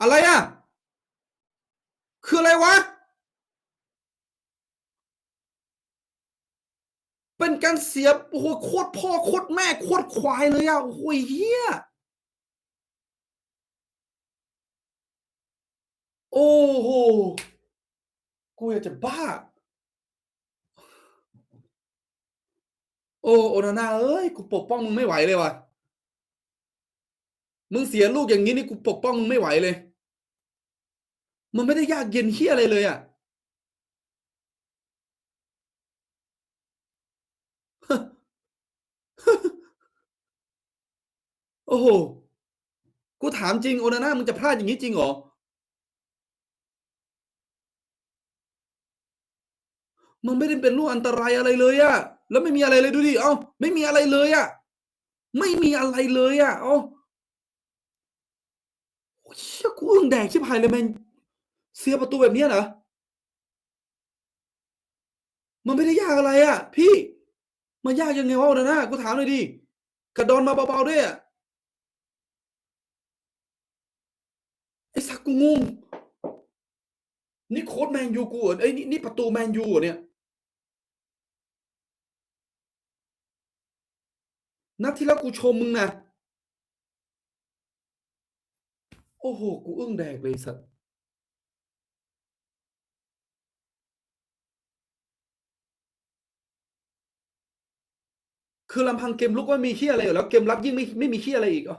อะไรอะ คืออะไรวะ เป็นการเสียโอ้โหโคตรพ่อโคตรแม่โคตรควายเลยอะโอ้โหเฮียโอ้โหกูอยากจะบ้า โอ้โอนาน่าเอ้ยกูปกป้องมึงไม่ไหวเลยว่ะมึงเสียลูกอย่างนี้นี่กูปกป้องมึงไม่ไหวเลย มันไม่ได้ยากเย็นเฮียอะไรเลยอะโอ้โห กูถามจริงโอนาน่ามึงจะพลาดอย่างนี้จริงเหรอมันไม่ได้เป็นลูกอันตรายอะไรเลยอะแล้วไม่มีอะไรเลยดูดิ เอ้า ไม่มีอะไรเลยอะไม่มีอะไรเลยอะเอ้าโอ้ยเชี่ยกูอึ้งแดกชิบหายเลยแมน เสียประตูแบบนี้เหรอ มันไม่ได้ยากอะไรอะพี่ มันยากยังไงวะอนาน่ากูถามหน่อยดิกระดอนมาเบาๆด้วยอะไอ้สักกูงงนี่โค้ดแมนยูกูเหรอไอ้นี่นี่ประตูแมนยูเหรอเนี่ยนัดที่แล้วกูชมมึงนะ โอ้โห กูอึ้งแดกเลยสัตว์ คือลำพังเกมลุกว่ามีเคี้อะไรอยู่แล้วเกมรับยิ่งไม่ไม่มีเคี้อะไรอีกเหรอ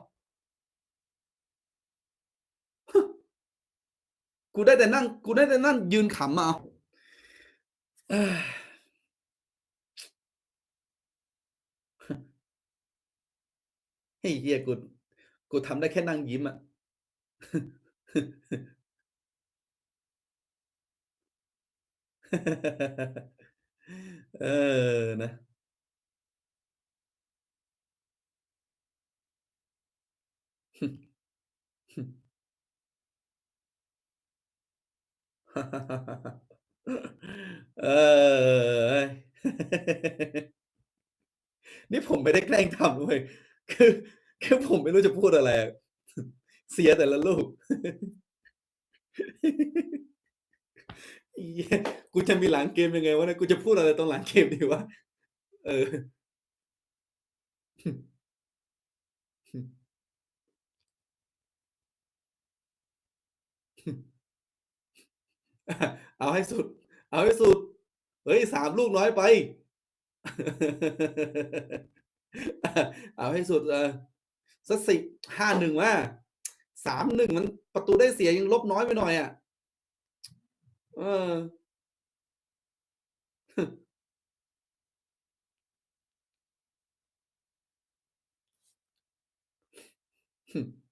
กูได้แต่นั่ง กูได้แต่นั่งยืนขำมาเอาเอ้ยไอ้เฮียกูกูทำได้แค่นั่งยิ้มอะเออนะ เออ นี่ผมไม่ได้แกล้งทำเว้ยคือ คือผมไม่รู้จะพูดอะไร เสียแต่ละลูกกูจะมีหลังเกมยังไงวะเนี่ยกูจะพูดอะไรตอนหลังเกมดีวะ เออ เอาให้สุด เอาให้สุด เฮ้ย3ลูกน้อยไป เอาให้สุด เออสัก10 5-1ว่า3-1มันประตูได้เสียยังลบน้อยไปหน่อยอะ เออ Hmm.